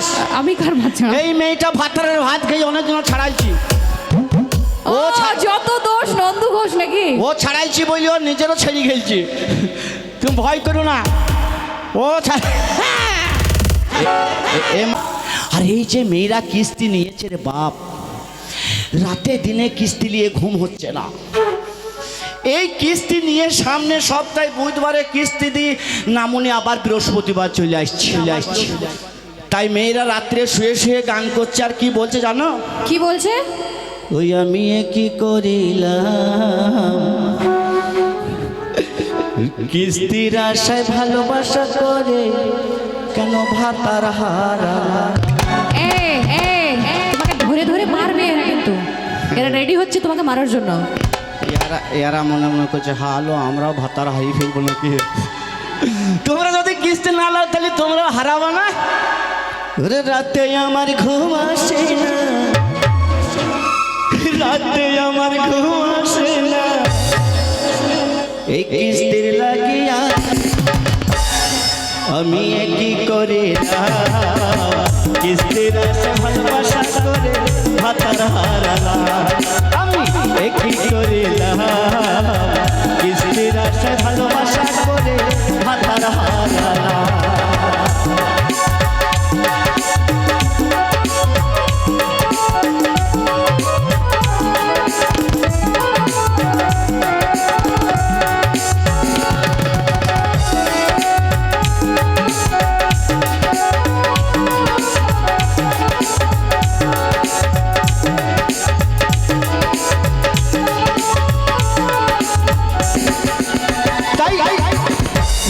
ছাড়ালছিস আমি কার বাচ্চা এই মেয়েটা ভাতারের ভাত খেয়ে অনেকজন ছাড়াইছি। ও যত দোষ নন্দু ঘোষ নাকি? ও ছাড়াইছি বলি ও নিজেরও ছেড়ে খেলছি। তুমি ভয় করো না। ও আর এই যে মেয়েরা কিস্তি নিয়েছে রে বাপ রাতে দিনে কিস্তি নিয়ে ঘুম হচ্ছে না। এই কিস্তি নিয়ে সামনে সপ্তাহে বুধবারে কিস্তি দিই নামুনি আবার বৃহস্পতিবার চলে আসছি চলে আসছি। তাই মেয়েরা রাত্রে শুয়ে শুয়ে গান করছে আর কি বলছে জানো? কি বলছে? ওই আমি কি করিলাম? কিস্তির আশায় ভালোবাসা করে কেন ভাতার হারা? তোমাকে ধরে ধরে মারবে এরা কিন্তু। এরা রেডি হচ্ছে তোমাকে মারার জন্য। এরা এরা মনে মনে করছে হালো আমরাও ভাতার হারিয়ে ফেলব নাকি? তোমরা যদি কিস্তি না লাও তাহলে তোমরা হারাবো না? রাতে আমার ঘুম আসে না। রাতে আমার ঘুম আসে না। এই কিস্তির লাগিয়া আমি কি করে না কিস্তির ভালোবাসা করে ভাতার হারালা আমি কি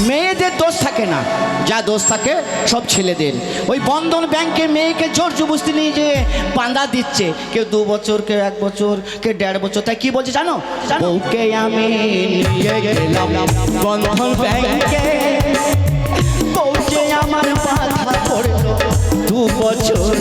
মেয়েদের দোষ থাকে না। যা দোষ থাকে সব ছেলেদের। ওই বন্ধন ব্যাংকে মেয়েকে জোর জবস্তি নিয়ে যে বাঁধা দিচ্ছে। কেউ দু বছর কেউ এক বছর কেউ দেড় বছর। তাই কি বলছে জানো? বউকে আমি নিয়ে গেলাম বন্ধন ব্যাংকে। বউকে আমার মাথা পড়ল দু বছর।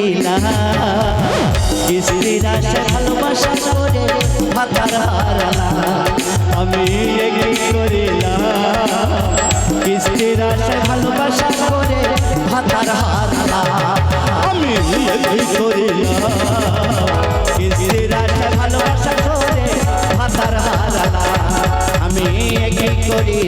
কি করি না। কিস্তির আশা ভালোবাসা করে ভাতার আমি কি করি না কিস্তির আশা ভালোবাসা করে ভাতার হারালা আমি কি করি না কিস্তির আশা ভালোবাসা করে ভাতার হারালা আমি কি করি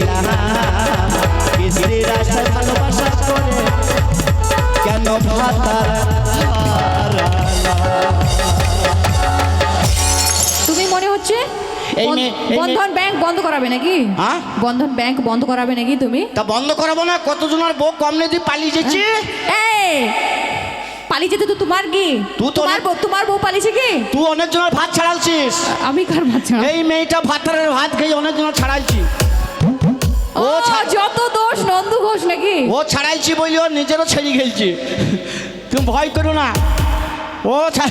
তুমি মনে হচ্ছে বন্ধন ব্যাংক বন্ধ করাবে নাকি? হ্যাঁ? বন্ধন ব্যাংক বন্ধ করাবে নাকি তুমি? তা বন্ধ করাবো না কতজনের বউ কম নেই পালিয়ে যাচ্ছে? এই পালিয়ে যেতে তো তোমার কি? তোমার বউ তোমার বউ পালিয়েছে কি? তুই অনেকজনের ভাত ছাড়ালছিস। আমি কার বাচ্চা এই মেয়েটা ভাতারের ভাত খেয়ে অনেকজনের ছাড়াইছি। ও ও যত দোষ নন্দু ঘোষ নাকি? ও ছাড়াইছি বলি ও নিজেরও ছেড়ে খেলছি তুমি ভয় করো না। ও ছা-